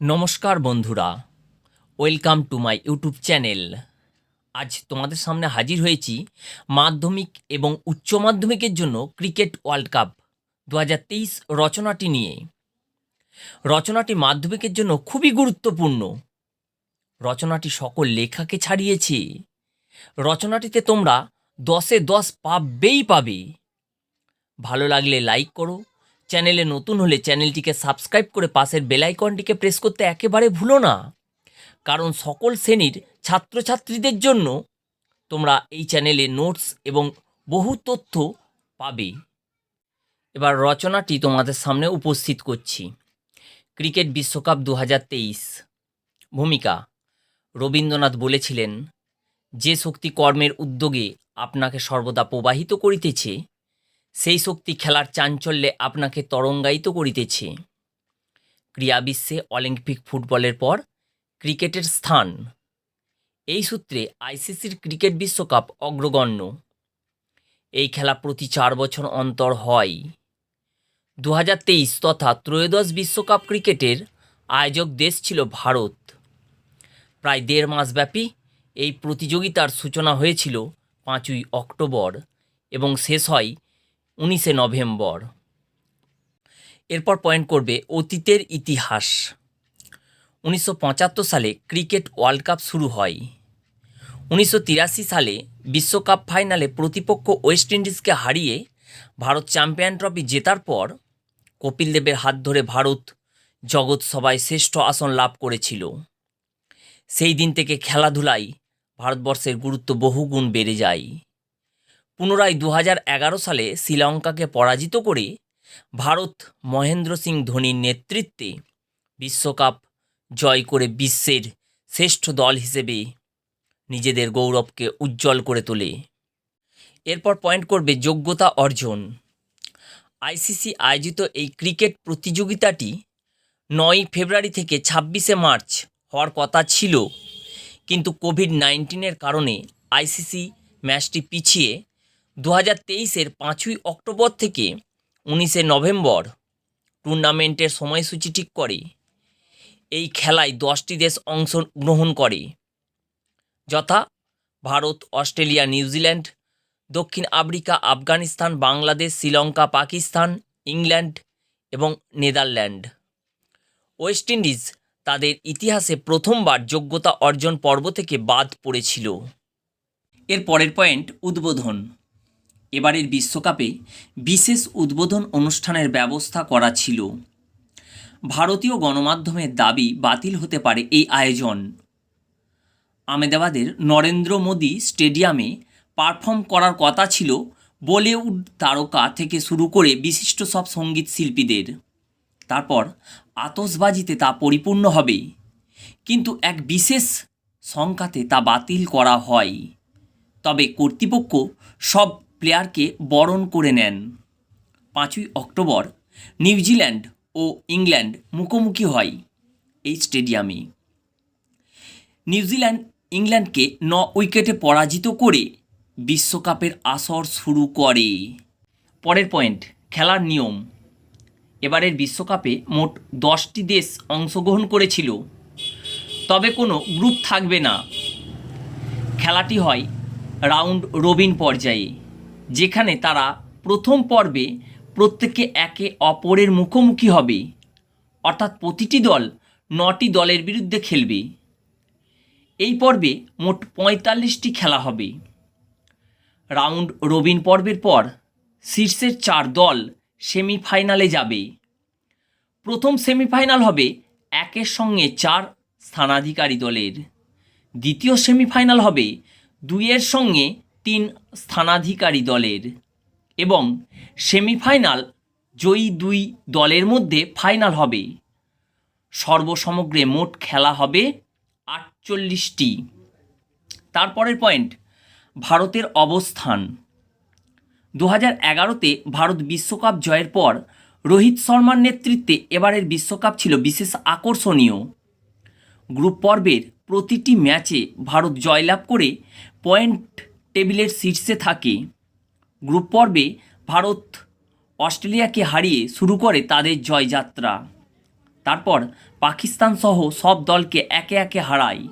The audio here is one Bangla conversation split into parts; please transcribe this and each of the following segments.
নমস্কার বন্ধুরা, welcome to my YouTube channel. আজ তোমাদের সামনে হাজির হয়েছি মাধ্যমিক এবং উচ্চ মাধ্যমিকের জন্য ক্রিকেট ওয়ার্ল্ড কাপ দু হাজার তেইশ রচনাটি নিয়ে। রচনাটি মাধ্যমিকের জন্য খুবই গুরুত্বপূর্ণ। রচনাটি সকল লেখাকে ছাড়িয়েছে। রচনাটিতে তোমরা দশে দশ পাবেই পাবে। ভালো লাগলে লাইক করো চ্যানেলে নতুন হলে চ্যানেলটিকে সাবস্ক্রাইব করে পাশের বেলাইকনটিকে প্রেস করতে একেবারে ভুলো না। কারণ সকল শ্রেণির ছাত্রছাত্রীদের জন্য তোমরা এই চ্যানেলে নোটস এবং বহু তথ্য পাবে। এবার রচনাটি তোমাদের সামনে উপস্থিত করছি। ক্রিকেট বিশ্বকাপ দু হাজার তেইশ। ভূমিকা। রবীন্দ্রনাথ বলেছিলেন, যে শক্তি কর্মের উদ্যোগে আপনাকে সর্বদা প্রবাহিত করিতেছে সেই শক্তি খেলার চাঞ্চল্যে আপনাকে তরঙ্গায়িত করিতেছে। ক্রীড়া বিশ্বে অলিম্পিক ফুটবলের পর ক্রিকেটের স্থান। এই সূত্রে আইসিসির ক্রিকেট বিশ্বকাপ অগ্রগণ্য। এই খেলা প্রতি চার বছর অন্তর হয়। দু হাজার তেইশ তথা ত্রয়োদশ বিশ্বকাপ ক্রিকেটের আয়োজক দেশ ছিল ভারত। প্রায় দেড় মাসব্যাপী এই প্রতিযোগিতার সূচনা হয়েছিল পাঁচই অক্টোবর এবং শেষ হয় উনিশে নভেম্বর। এরপর পয়েন্ট করবে অতীতের ইতিহাস। উনিশশো পঁচাত্তর সালে ক্রিকেট ওয়ার্ল্ড কাপ শুরু হয়। উনিশশো তিরাশি সালে বিশ্বকাপ ফাইনালে প্রতিপক্ষ ওয়েস্ট ইন্ডিজকে হারিয়ে ভারত চ্যাম্পিয়ন ট্রফি জেতার পর কপিল দেবের হাত ধরে ভারত জগৎ সভায় শ্রেষ্ঠ আসন লাভ করেছিল। সেই দিন থেকে খেলাধুলায় ভারতবর্ষের গুরুত্ব বহুগুণ বেড়ে যায়। পুনরায় দু সালে শ্রীলঙ্কাকে পরাজিত করে ভারত মহেন্দ্র সিং ধোনির নেতৃত্বে বিশ্বকাপ জয় করে বিশ্বের শ্রেষ্ঠ দল হিসেবে নিজেদের গৌরবকে উজ্জ্বল করে তোলে। এরপর পয়েন্ট করবে যোগ্যতা অর্জন। আইসিসি আয়োজিত এই ক্রিকেট প্রতিযোগিতাটি নয় ফেব্রুয়ারি থেকে ছাব্বিশে মার্চ হওয়ার কথা ছিল, কিন্তু কোভিড নাইন্টিনের কারণে আইসিসি ম্যাচটি পিছিয়ে দু হাজার তেইশের পাঁচই অক্টোবর থেকে উনিশে নভেম্বর টুর্নামেন্টের সময়সূচি ঠিক করে। এই খেলায় দশটি দেশ অংশগ্রহণ করে। যথা ভারত, অস্ট্রেলিয়া নিউজিল্যান্ড দক্ষিণ আফ্রিকা, আফগানিস্তান, বাংলাদেশ, শ্রীলঙ্কা, পাকিস্তান, ইংল্যান্ড এবং নেদারল্যান্ড। ওয়েস্ট ইন্ডিজ তাদের ইতিহাসে প্রথমবার যোগ্যতা অর্জন পর্ব থেকে বাদ পড়েছিল। এর পরের পয়েন্ট উদ্বোধন। এবারের বিশ্বকাপে বিশেষ উদ্বোধন অনুষ্ঠানের ব্যবস্থা করা ছিল। ভারতীয় গণমাধ্যমের দাবি বাতিল হতে পারে এই আয়োজন। আমেদাবাদের নরেন্দ্র মোদী স্টেডিয়ামে পারফর্ম করার কথা ছিল বলিউড তারকা থেকে শুরু করে বিশিষ্ট সব সংগীত শিল্পীদের। তারপর আতসবাজিতে তা পরিপূর্ণ হবে। কিন্তু এক বিশেষ সংখ্যাতে তা বাতিল করা হয়। তবে কর্তৃপক্ষ সব প্লেয়ারকে বরণ করে নেন। পাঁচই অক্টোবর নিউজিল্যান্ড ও ইংল্যান্ড মুখোমুখি হয় এই স্টেডিয়ামে। নিউজিল্যান্ড, ইংল্যান্ডকে ন উইকেটে পরাজিত করে বিশ্বকাপের আসর শুরু করে। পরের পয়েন্ট, খেলার নিয়ম। এবারের বিশ্বকাপে মোট দশটি দেশ অংশগ্রহণ করেছিল। তবে কোনো গ্রুপ থাকবে না। খেলাটি হয় রাউন্ড রবিন পর্যায়ে। যেখানে তারা প্রথম পর্বে প্রত্যেকে একে অপরের মুখোমুখি হবে। অর্থাৎ প্রতিটি দল নটি দলের বিরুদ্ধে খেলবে। এই পর্বে মোট পঁয়তাল্লিশটি খেলা হবে। রাউন্ড রবিন পর্বের পর শীর্ষের চার দল সেমিফাইনালে যাবে। প্রথম সেমিফাইনাল হবে একের সঙ্গে চার স্থানাধিকারী দলের। দ্বিতীয় সেমিফাইনাল হবে দুইয়ের সঙ্গে তিন স্থানাধিকারী দলের এবং সেমিফাইনাল জয়ী দুই দলের মধ্যে ফাইনাল হবে। সর্বসমগ্রে মোট খেলা হবে আটচল্লিশটি। তারপরের পয়েন্ট, ভারতের অবস্থান। দু হাজার এগারোতে ভারত বিশ্বকাপ জয়ের পর রোহিত শর্মার নেতৃত্বে এবারের বিশ্বকাপ ছিল বিশেষ আকর্ষণীয়। গ্রুপ পর্বের প্রতিটি ম্যাচে ভারত জয়লাভ করে পয়েন্ট টেবিলের শীর্ষে থাকে। গ্রুপ পর্বে ভারত অস্ট্রেলিয়াকে হারিয়ে শুরু করে তাদের জয়যাত্রা। তারপর পাকিস্তান সহ সব দলকে একে একে হারায়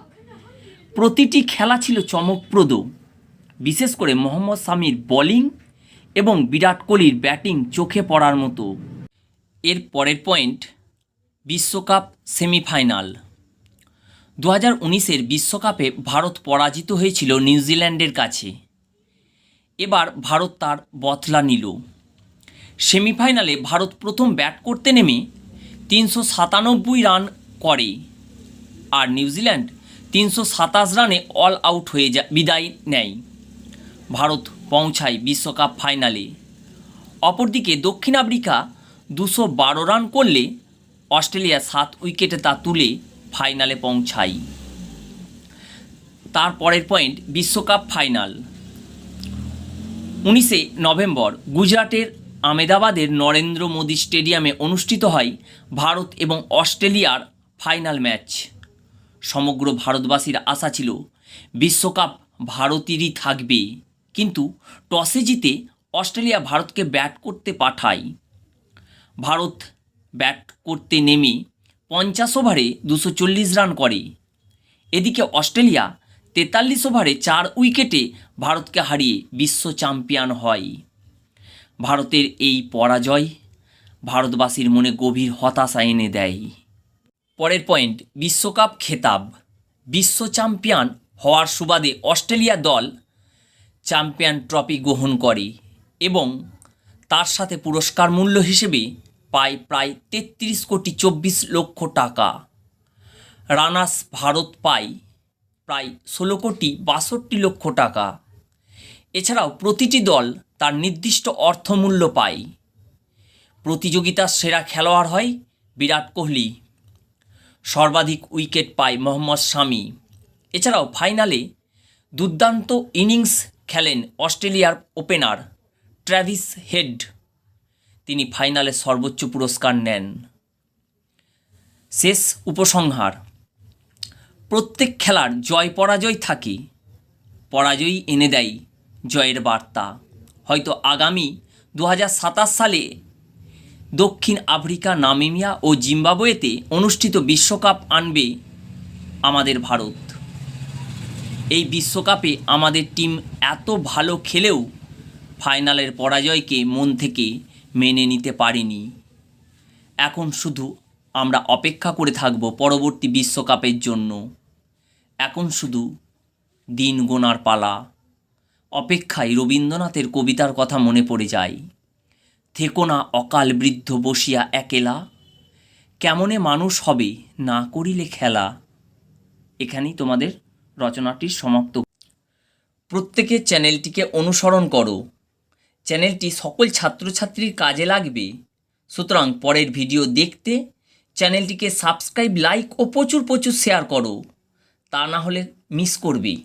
প্রতিটি খেলা ছিল চমকপ্রদ। বিশেষ করে মোহাম্মদ সামির বোলিং এবং বিরাট কোহলির ব্যাটিং চোখে পড়ার মতো। এর পরের পয়েন্ট বিশ্বকাপ সেমিফাইনাল। দু হাজার উনিশের বিশ্বকাপে ভারত পরাজিত হয়েছিল নিউজিল্যান্ডের কাছে। এবার ভারত তার বদলা নিল। সেমিফাইনালে ভারত প্রথম ব্যাট করতে নেমে তিনশো সাতানব্বই রান করে আর নিউজিল্যান্ড তিনশো সাতাশ রানে অল আউট হয়ে যা বিদায় নেয়। ভারত পৌঁছায় বিশ্বকাপ ফাইনালে। অপরদিকে দক্ষিণ আফ্রিকা দুশো বারো রান করলে অস্ট্রেলিয়া সাত উইকেটে তা তুলে ফাইনালে পৌঁছায় তারপরের পয়েন্ট, বিশ্বকাপ ফাইনাল। উনিশে নভেম্বর, গুজরাটের আমেদাবাদের নরেন্দ্র মোদী স্টেডিয়ামে অনুষ্ঠিত হয় ভারত এবং অস্ট্রেলিয়ার ফাইনাল ম্যাচ। সমগ্র ভারতবাসীর আশা ছিল, বিশ্বকাপ ভারতেরই থাকবে। কিন্তু টসে জিতে অস্ট্রেলিয়া ভারতকে ব্যাট করতে পাঠায়। ভারত ব্যাট করতে নেমে পঞ্চাশ ওভারে দুশো রান করে। এদিকে অস্ট্রেলিয়া তেতাল্লিশ ওভারে চার উইকেটে ভারতকে হারিয়ে বিশ্ব চ্যাম্পিয়ন হয়। ভারতের এই পরাজয় ভারতবাসীর মনে গভীর হতাশা এনে দেয়। পরের পয়েন্ট, বিশ্বকাপ খেতাব। বিশ্ব চ্যাম্পিয়ন হওয়ার সুবাদে অস্ট্রেলিয়া দল চ্যাম্পিয়ন ট্রফি গ্রহণ করে এবং তার সাথে পুরস্কার মূল্য হিসেবে পায় প্রায় তেত্রিশ কোটি চব্বিশ লক্ষ টাকা। রানার্স ভারত পায় প্রায় ষোলো কোটি বাষট্টি লক্ষ টাকা। এছাড়াও প্রতিটি দল তার নির্দিষ্ট অর্থমূল্য পায়। প্রতিযোগিতার সেরা খেলোয়াড় হয় বিরাট কোহলি। সর্বাধিক উইকেট পায় মোহাম্মদ শামি। এছাড়াও ফাইনালে দুর্দান্ত ইনিংস খেলেন অস্ট্রেলিয়ার ওপেনার ট্র্যাভিস হেড। তিনি ফাইনালে সর্বোচ্চ পুরস্কার নেন। শেষ উপসংহার। প্রত্যেক খেলার জয় পরাজয় থাকে, পরাজয়ই এনে দেয় জয়ের বার্তা। হয়তো আগামী দু হাজার সাতাশ সালে দক্ষিণ আফ্রিকা নামিমিয়া ও জিম্বাবুয়েতে অনুষ্ঠিত বিশ্বকাপ আনবে আমাদের ভারত। এই বিশ্বকাপে আমাদের টিম এত ভালো খেলেও ফাইনালের পরাজয়কে মন থেকে মেনে নিতে পারিনি। এখন শুধু আমরা অপেক্ষা করে থাকব পরবর্তী বিশ্বকাপের জন্য। এখন শুধু দিন গোনার পালা। অপেক্ষায় রবীন্দ্রনাথের কবিতার কথা মনে পড়ে যায়। থেকো না অকাল বৃদ্ধ বসিয়া একেলা। কেমনে মানুষ হবে না করিলে খেলা? এখানেই তোমাদের রচনাটির সমাপ্ত। প্রত্যেকের চ্যানেলটিকে অনুসরণ করো। চ্যানেলটি সকল ছাত্রছাত্রীর কাজে লাগবে। সুতরাং পরের ভিডিও দেখতে চ্যানেলটিকে সাবস্ক্রাইব, লাইক ও প্রচুর প্রচুর শেয়ার করো। তা না হলে মিস করবে।